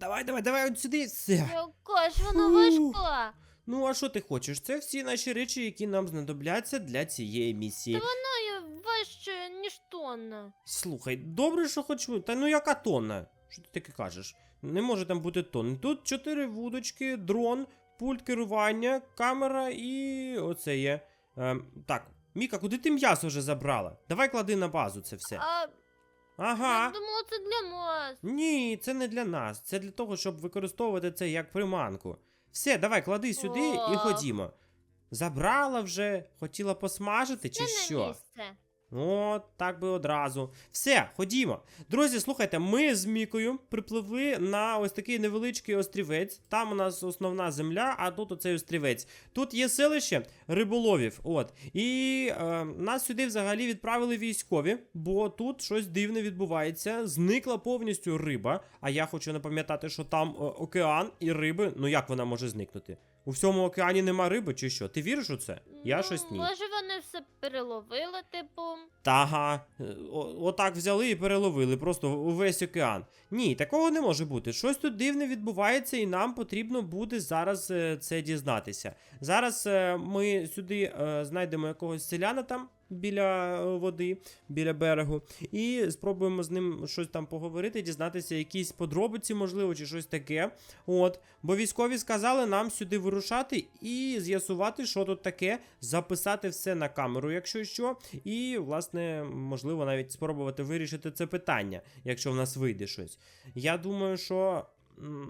Давай, давай, давай, от сюди. Все. Яка ж вона Фу. важка. Ну, а що ти хочеш? Це всі наші речі, які нам знадобляться для цієї місії. Вона є важче, ніж тонна. Слухай, добре, що хоч ви. Та ну яка тонна? Що ти таке кажеш? Не може там бути тонн. Тут чотири вудочки, дрон, пульт керування, камера і оце є. Ем, так, Міка, куди ти м'ясо вже забрала? Давай клади на базу це все. А Ага. я думала, це для нас. Ні, це не для нас. Це для того, щоб використовувати це як приманку. Все, давай, клади сюди і ходімо. Забрала вже, хотіла посмажити чи Це що? місце. От, так би одразу. Все, ходімо. Друзі, слухайте, ми з Мікою припливли на ось такий невеличкий острівець. Там у нас основна земля, а тут оцей острівець. Тут є селище риболовів. От. І е, нас сюди взагалі відправили військові, бо тут щось дивне відбувається. Зникла повністю риба. А я хочу напам'ятати, що там е, океан і риби. Ну як вона може зникнути? У всьому океані нема риби, чи що? Ти віриш у це? Я ну, щось ні. Може вони все переловили, типу. Тага, е, отак взяли і переловили просто увесь океан. Ні, такого не може бути. Щось тут дивне відбувається, і нам потрібно буде зараз е, це дізнатися. Зараз е, ми сюди е, знайдемо якогось селяна там біля е, води, біля берегу, і спробуємо з ним щось там поговорити, дізнатися, якісь подробиці, можливо, чи щось таке. От, бо військові сказали нам сюди вирушати і з'ясувати, що тут таке, записати все на камеру, якщо що, і, власне, можливо, навіть спробувати вирішити це питання, якщо в нас вийде щось. Я думаю, що.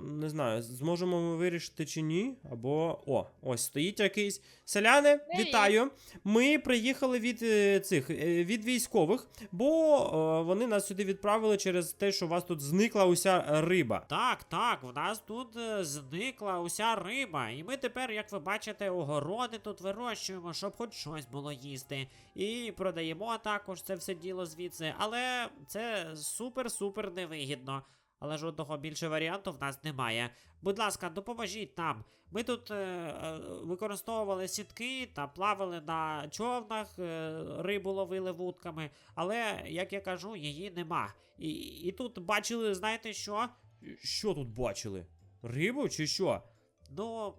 Не знаю, зможемо ми вирішити чи ні. Або. О, ось стоїть якийсь. Селяни, вітаю! Ми приїхали від е, цих е, від військових, бо е, вони нас сюди відправили через те, що у вас тут зникла уся риба. Так, так, в нас тут зникла уся риба, і ми тепер, як ви бачите, огороди тут вирощуємо, щоб хоч щось було їсти. І продаємо також це все діло звідси. Але це супер-супер невигідно. Але жодного більше варіанту в нас немає. Будь ласка, допоможіть нам. Ми тут е, е, використовували сітки та плавали на човнах, е, рибу ловили вудками, але, як я кажу, її нема. І, і тут бачили, знаєте що? Що тут бачили? Рибу чи що? Ну,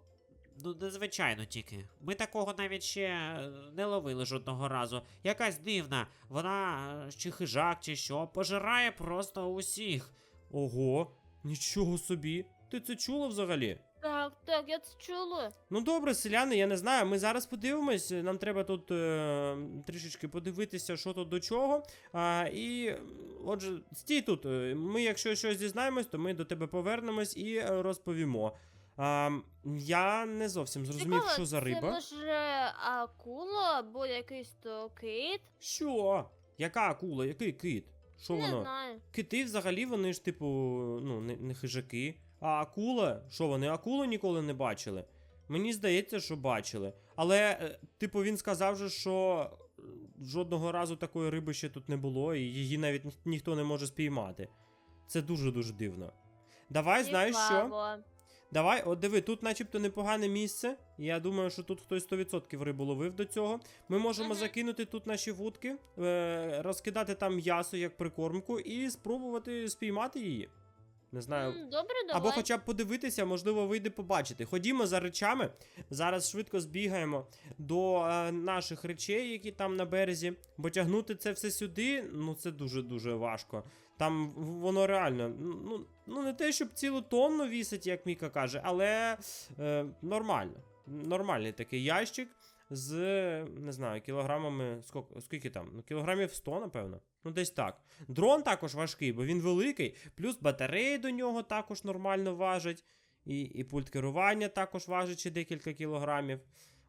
ну, незвичайно тільки. Ми такого навіть ще е, не ловили жодного разу. Якась дивна, вона е, чи хижак, чи що, пожирає просто усіх. Ого, нічого собі. Ти це чула взагалі? Так, так, я це чула. Ну добре, селяни, я не знаю. Ми зараз подивимось. Нам треба тут е, трішечки подивитися, що тут до чого. А, і отже, стій тут. Е, Ми, якщо щось дізнаємось, то ми до тебе повернемось і е, розповімо. А, я не зовсім зрозумів, Цікаво, що за Це риба. може акула або якийсь то кит? Що? Яка акула? Який кит? Що Не воно? знаю. Кити взагалі вони ж, типу, ну, не, не хижаки. А акула? Що вони акулу ніколи не бачили? Мені здається, що бачили. Але, е, типу, він сказав же, що е, жодного разу такої риби ще тут не було, і її навіть ні- ніхто не може спіймати. Це дуже-дуже дивно. Давай, знаєш що? Цікаво. Давай, от диви, тут начебто непогане місце. Я думаю, що тут хтось 100% рибу ловив до цього. Ми можемо Мгм. закинути тут наші вудки, е, розкидати там м'ясо як прикормку і спробувати спіймати її. Не знаю. Добре, давай. Або хоча б подивитися, можливо, вийде побачити. Ходімо за речами. Зараз швидко збігаємо до е, наших речей, які там на березі. Бо тягнути це все сюди, ну це дуже-дуже важко. Там воно реально, ну, ну не те, щоб цілу тонну вісить, як Міка каже, але е, нормально. Нормальний такий ящик з, не знаю, кілограмами. Скільки, скільки там? Ну, кілограмів 100, напевно. Ну, десь так. Дрон також важкий, бо він великий, плюс батареї до нього також нормально важать. І, і пульт керування також важить ще декілька кілограмів.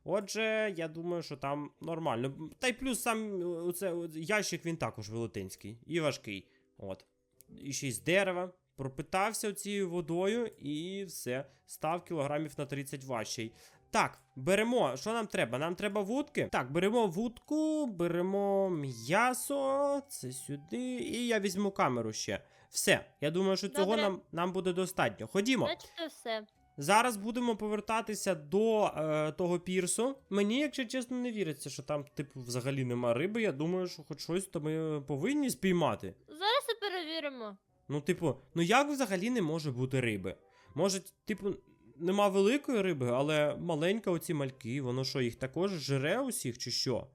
Отже, я думаю, що там нормально. Та й плюс сам е, оце, ящик він також велетенський і важкий. От. І ще й з дерева. Пропитався цією водою і все. Став кілограмів на 30 важчий. Так, беремо. Що нам треба? Нам треба вудки. Так, беремо вудку, беремо м'ясо, це сюди, і я візьму камеру ще. Все, я думаю, що цього нам, нам буде достатньо. Ходімо. Значить, все. Зараз будемо повертатися до е, того пірсу. Мені, якщо чесно, не віриться, що там, типу, взагалі нема риби. Я думаю, що хоч щось то ми повинні спіймати. Зараз і перевіримо. Ну, типу, ну як взагалі не може бути риби? Може, типу, нема великої риби, але маленька оці мальки, воно що, їх також жре усіх чи що?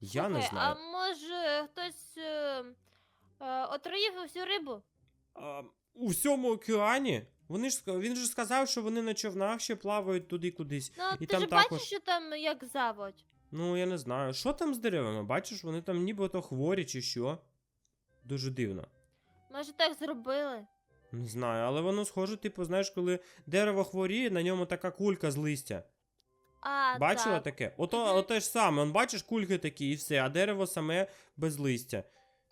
Я не Слухай, знаю. А може хтось е, е, отруїв всю рибу? А, у всьому океані? Вони ж він же сказав, що вони на човнах ще плавають туди кудись. Ну, І ти там ж також- бачиш, що там як заводь? Ну, я не знаю. Що там з деревами? Бачиш, вони там нібито хворі чи що? Дуже дивно. Може так зробили? Не знаю, але воно схоже, типу, знаєш, коли дерево хворіє, на ньому така кулька з листя. А, Бачила так. таке? Ото, Мгм. оте ж саме, он бачиш, кульки такі і все, а дерево саме без листя.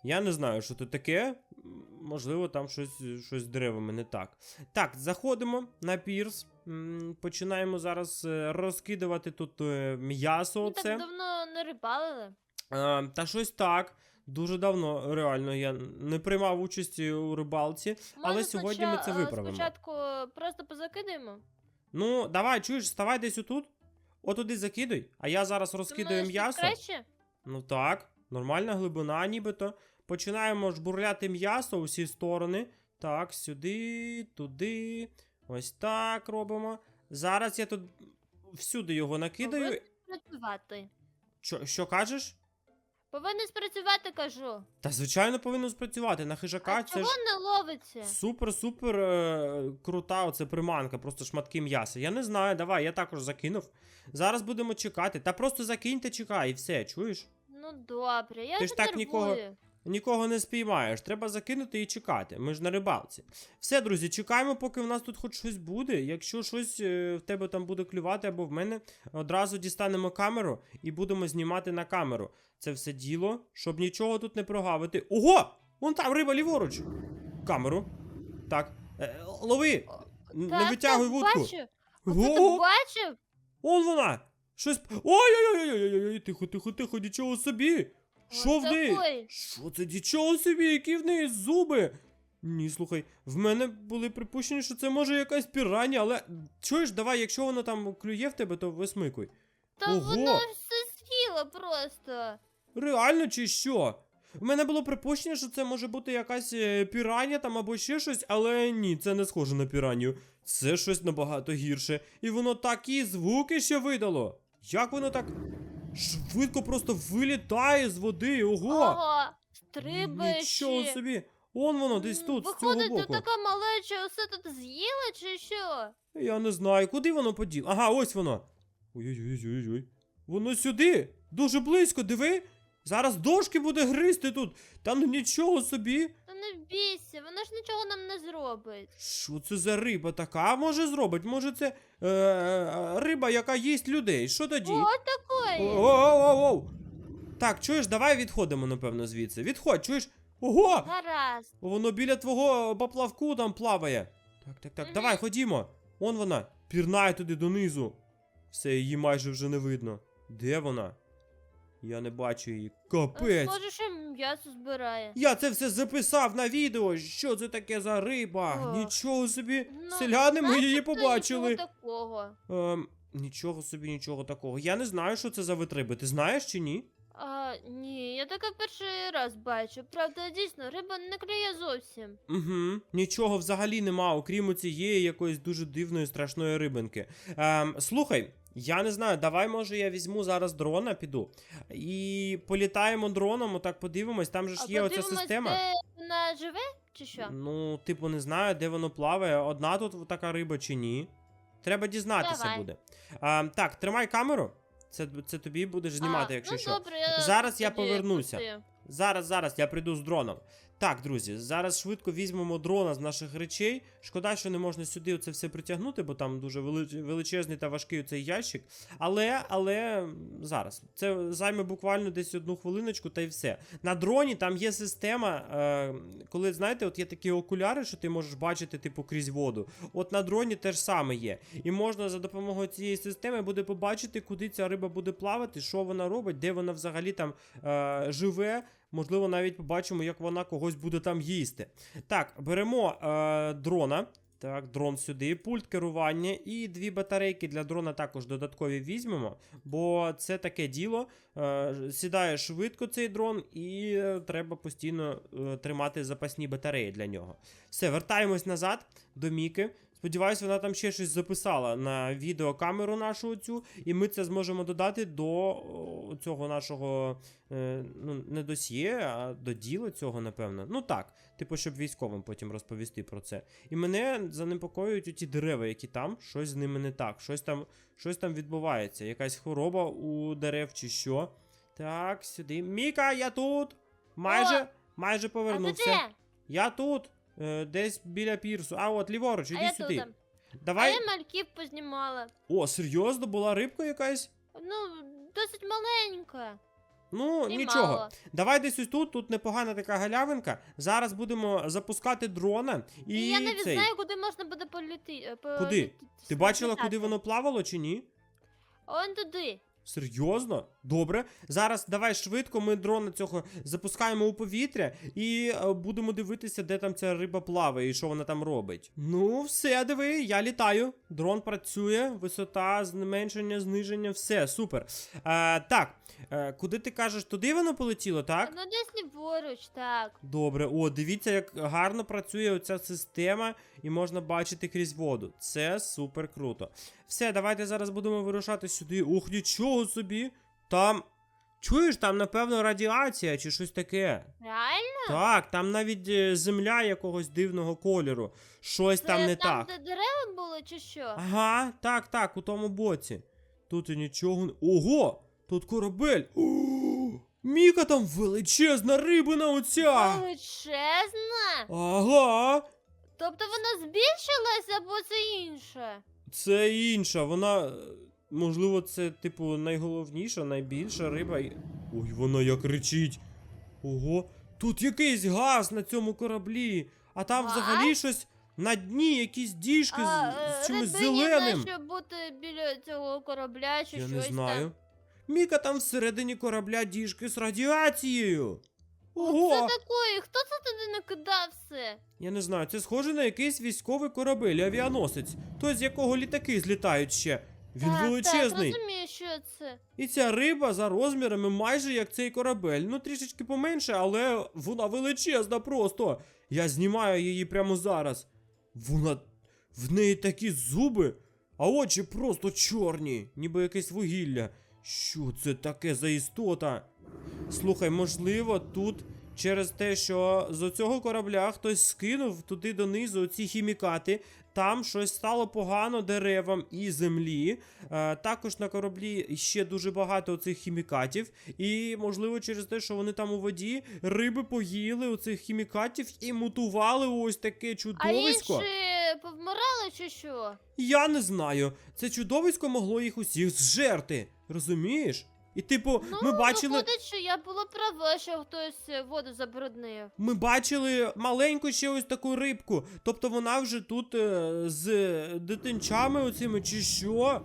Я не знаю, що це таке. Можливо, там щось, щось з деревами не так. Так, заходимо на пірс. Починаємо зараз е, розкидувати тут е, м'ясо. Ми Оце. так давно не рибалили. Та щось так. Дуже давно, реально, я не приймав участі у рибалці. Але Може, сьогодні ми це виправимо. Спочатку просто позакидаємо. Ну, давай, чуєш, ставай десь отут. Отуди закидуй, а я зараз розкидаю м'ясо. краще? Ну так, нормальна глибина, нібито. Починаємо жбурляти м'ясо у всі сторони. Так, сюди, туди. Ось так робимо. Зараз я тут всюди його накидаю. Повинен спрацювати. Що, що кажеш? Повинен спрацювати, кажу. Та звичайно повинно спрацювати. На хижака а це чого ж не ловиться? супер-супер е, крута оце приманка, просто шматки м'яса. Я не знаю, давай, я також закинув. Зараз будемо чекати. Та просто закинь та чекай, і все, чуєш? Ну добре, я Ти ж так нікого-. Нікого не спіймаєш, треба закинути і чекати. Ми ж на рибалці. Все, друзі, чекаємо, поки в нас тут хоч щось буде. Якщо щось е, в тебе там буде клювати або в мене, одразу дістанемо камеру і будемо знімати на камеру. Це все діло, щоб нічого тут не прогавити. Ого! Вон там риба ліворуч. Камеру. Так. Е, лови! Не витягуй вудку. Бачив? Он вона! Щось. Ой-ой-ой-ой-ой-ой! Тихо, тихо, тихо, нічого собі! Що в неї? Що це нічого собі, які в неї зуби? Ні, слухай, в мене були припущення, що це може якась піранія, але чуєш, давай, якщо воно там клює в тебе, то висмикуй. Та Ого! воно все з'їло просто. Реально чи що? В мене було припущення, що це може бути якась е, піранія там або ще щось, але ні, це не схоже на піранію. Це щось набагато гірше. І воно такі звуки ще видало. Як воно так швидко просто вилітає з води? Ого! Ого, стрибає Нічого ще. собі. Он воно десь тут, з цього Виходить, боку. ти така малеча все тут з'їла чи що? Я не знаю, куди воно поділо. Ага, ось воно. Ой-ой-ой-ой-ой. Воно сюди. Дуже близько, диви. Зараз дошки буде гризти тут. Та ну нічого собі. Не бійся, вона ж нічого нам не зробить. Що це за риба така? А може зробить? Може це е, е, риба, яка їсть людей. Що тоді? О, такої. О, оу оу оу Так, чуєш, давай відходимо, напевно, звідси. Відходь, чуєш? Ого! Гаразд. Воно біля твого поплавку там плаває. Так, так, так, Мгм. давай, ходімо. Он вона. Пірнає туди донизу. Все, її майже вже не видно. Де вона? Я не бачу її. Капець. Схоже, що м'ясо збирає. Я це все записав на відео. Що це таке за риба? О. Нічого собі. Ну, Селяни ми її побачили. Нічого такого. Ем, нічого собі, нічого такого. Я не знаю, що це за вид риби. Ти знаєш чи ні? А, ні, я таке перший раз бачу. Правда, дійсно, риба не клює зовсім. Угу. Нічого взагалі нема, окрім цієї якоїсь дуже дивної страшної рибинки. Ем, слухай, я не знаю, давай, може, я візьму зараз дрона, піду. І політаємо дроном, отак подивимось, там же ж а є оця подивимось, система. Де вона живе чи що? Ну, типу, не знаю, де воно плаває, одна тут така риба чи ні. Треба дізнатися Давай. буде. Ем, так, тримай камеру. Це, це тобі будеш знімати, а, якщо ну, що. Добре, я Зараз я тоді повернуся. пустую. Зараз, зараз я прийду з дроном. Так, друзі, зараз швидко візьмемо дрона з наших речей. Шкода, що не можна сюди це все притягнути, бо там дуже величезний та важкий цей ящик. Але, але зараз. Це займе буквально десь одну хвилиночку та й все. На дроні там є система, е, коли, знаєте, от є такі окуляри, що ти можеш бачити, типу, крізь воду. От на дроні теж саме є. І можна за допомогою цієї системи буде побачити, куди ця риба буде плавати, що вона робить, де вона взагалі там е, живе. Можливо, навіть побачимо, як вона когось буде там їсти. Так, беремо е, дрона. Так, дрон сюди, пульт керування і дві батарейки для дрона також додаткові візьмемо, бо це таке діло. Е, сідає швидко цей дрон, і е, треба постійно е, тримати запасні батареї для нього. Все, вертаємось назад до Міки. Сподіваюсь, вона там ще щось записала на відеокамеру нашу цю, і ми це зможемо додати до цього нашого е, ну, не досьє, а до діла цього, напевно. Ну так, типу, щоб військовим потім розповісти про це. І мене занепокоюють оті дерева, які там, щось з ними не так, щось там, щось там відбувається, якась хвороба у дерев чи що. Так, сюди. Міка, я тут! Майже, О! майже повернувся. Я тут, е, десь біля пірсу. А от ліворуч, А іди я сюди. тут. А Давай. я мальків познімала. О, серйозно, була рибка якась? Ну, досить маленька. Ну, І нічого. мало. Давай десь ось тут, тут непогана така галявинка. Зараз будемо запускати дрона і, І, я навіть цей. знаю, куди можна буде політи. Куди? Ти бачила, куди воно плавало чи ні? Он туди. Серйозно? Добре. Зараз давай швидко ми дрона цього запускаємо у повітря і е, будемо дивитися, де там ця риба плаває і що вона там робить. Ну, все, диви, я літаю. Дрон працює, висота, зменшення, зниження, все, супер. Е, так, е, куди ти кажеш, туди воно полетіло, так? Ну десь ліворуч, так. Добре, о, дивіться, як гарно працює оця система, і можна бачити крізь воду. Це супер круто. Все, давайте зараз будемо вирушати сюди. Ух, нічого собі. Там. Чуєш, там, напевно, радіація чи щось таке. Реально? Так, там навіть е, земля якогось дивного кольору. Щось Це там не там, так. де дерева були, чи що? Ага, так, так, у тому боці. Тут і нічого. не- Ого! Тут корабель. О, Міка там величезна рибина оця. Величезна? Ага. Тобто вона збільшилась або це інше? Це інша, вона. е, Можливо, це, типу, найголовніша, найбільша риба. Ой, вона як кричить. Ого, тут якийсь газ на цьому кораблі, а там взагалі щось на дні, якісь діжки з, е, з чимось рибині зеленим. нащо бути біля цього корабля чи Я щось не знаю. там? Міка там всередині корабля діжки з радіацією. Ого! Це такої, хто це туди накидав все? Я не знаю, це схоже на якийсь військовий корабель, авіаносець, той, з якого літаки злітають ще. Він так, величезний. Так, розумію, що це. І ця риба за розмірами майже як цей корабель. Ну, трішечки поменше, але вона величезна просто. Я знімаю її прямо зараз. Вона. В неї такі зуби, а очі просто чорні, ніби якесь вугілля. Що це таке за істота? Слухай, можливо, тут через те, що з оцього корабля хтось скинув туди донизу ці хімікати. Там щось стало погано деревам і землі. Е, також на кораблі ще дуже багато цих хімікатів. І, можливо, через те, що вони там у воді, риби поїли оцих хімікатів і мутували ось таке А чудовисько. інші повмирали чи що? Я не знаю. Це чудовисько могло їх усіх зжерти. Розумієш? І типу, Ну, ми бачили. виходить, що я була права, що хтось е, воду забруднив. Ми бачили маленьку ще ось таку рибку. Тобто вона вже тут е, з дитинчами оцими чи що?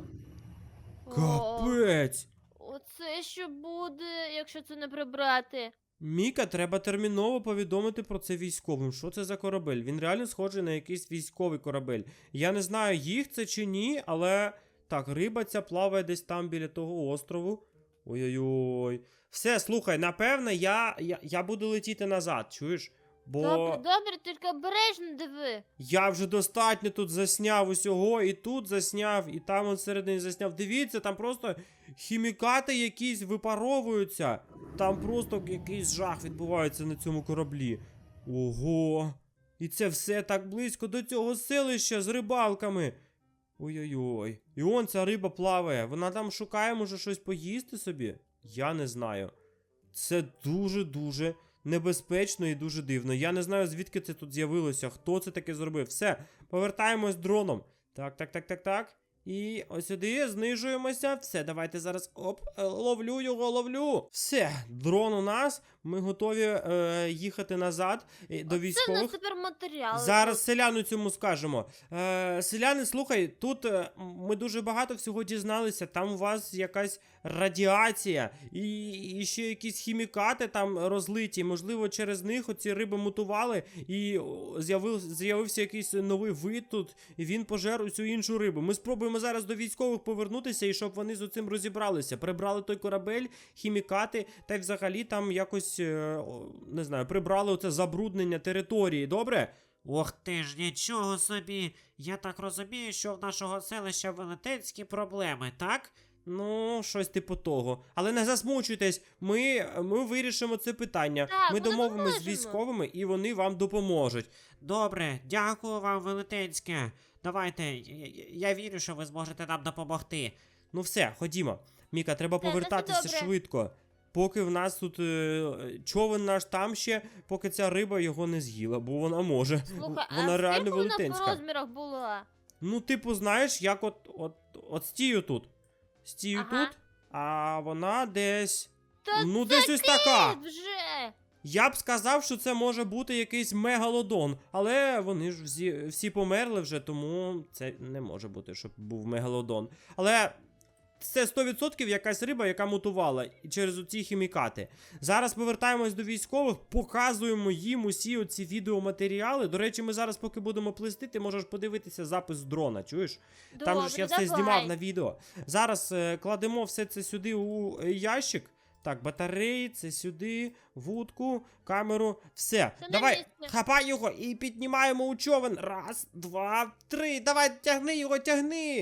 Капець. Оце що буде, якщо це не прибрати. Міка, треба терміново повідомити про це військовим. Що це за корабель? Він реально схожий на якийсь військовий корабель. Я не знаю, їх це чи ні, але так, риба ця плаває десь там біля того острову. Ой-ой-ой. Все, слухай, напевне, я, я, я буду летіти назад, чуєш? Бо Добре, добре, тільки обережно диви. я вже достатньо тут засняв усього, і тут засняв, і там от всередині засняв. Дивіться, там просто хімікати якісь випаровуються. Там просто якийсь жах відбувається на цьому кораблі. Ого. І це все так близько до цього селища з рибалками. Ой-ой-ой. І он ця риба плаває. Вона там шукає, може, щось поїсти собі? Я не знаю. Це дуже-дуже небезпечно і дуже дивно. Я не знаю, звідки це тут з'явилося, хто це таке зробив. Все, повертаємось дроном. Так, так, так, так, так. І ось сюди знижуємося. Все, давайте зараз. Оп, ловлю його, ловлю. Все, дрон у нас. Ми готові е, їхати назад е, до Це військових. тепер матеріали. Зараз селяну цьому скажемо. Е, селяни, слухай, тут е, ми дуже багато всього дізналися. Там у вас якась радіація і, і ще якісь хімікати там розлиті. Можливо, через них оці риби мутували і о, з'явив, з'явився якийсь новий вид тут, і він пожер усю іншу рибу. Ми спробуємо зараз до військових повернутися і щоб вони з цим розібралися. Прибрали той корабель, хімікати, та й взагалі там якось е, не знаю, прибрали оце забруднення території. Добре? Ох ти ж, нічого собі. Я так розумію, що в нашого селища велетенські проблеми, так? Ну, щось типу того. Але не засмучуйтесь, ми, ми вирішимо це питання. Так, ми домовимось з військовими і вони вам допоможуть. Добре, дякую вам, велетенське. Давайте, я, я- вірю, що ви зможете нам допомогти. Ну все, ходімо. Міка, треба повертатися добре. швидко. Поки в нас тут е, човен наш там ще, поки ця риба його не з'їла, бо вона може. Слухай, вона а реально скільки вона по розмірах була? Ну, типу, знаєш, як от, от, от стію тут. Стію Ага. тут, а вона десь. Та ну, десь ось така. Вже. Я б сказав, що це може бути якийсь мегалодон, але вони ж всі, всі померли вже, тому це не може бути, щоб був мегалодон. Але це 100% якась риба, яка мутувала через оці хімікати. Зараз повертаємось до військових, показуємо їм усі оці відеоматеріали. До речі, ми зараз, поки будемо плисти, ти можеш подивитися запис з дрона, чуєш? Там же ж я все давай. знімав на відео. Зараз е, кладемо все це сюди у е, ящик. Так, батареї, це сюди, вудку, камеру, все. Це на Давай, місці. хапай його і піднімаємо у човен. Раз, два, три. Давай, тягни його, тягни.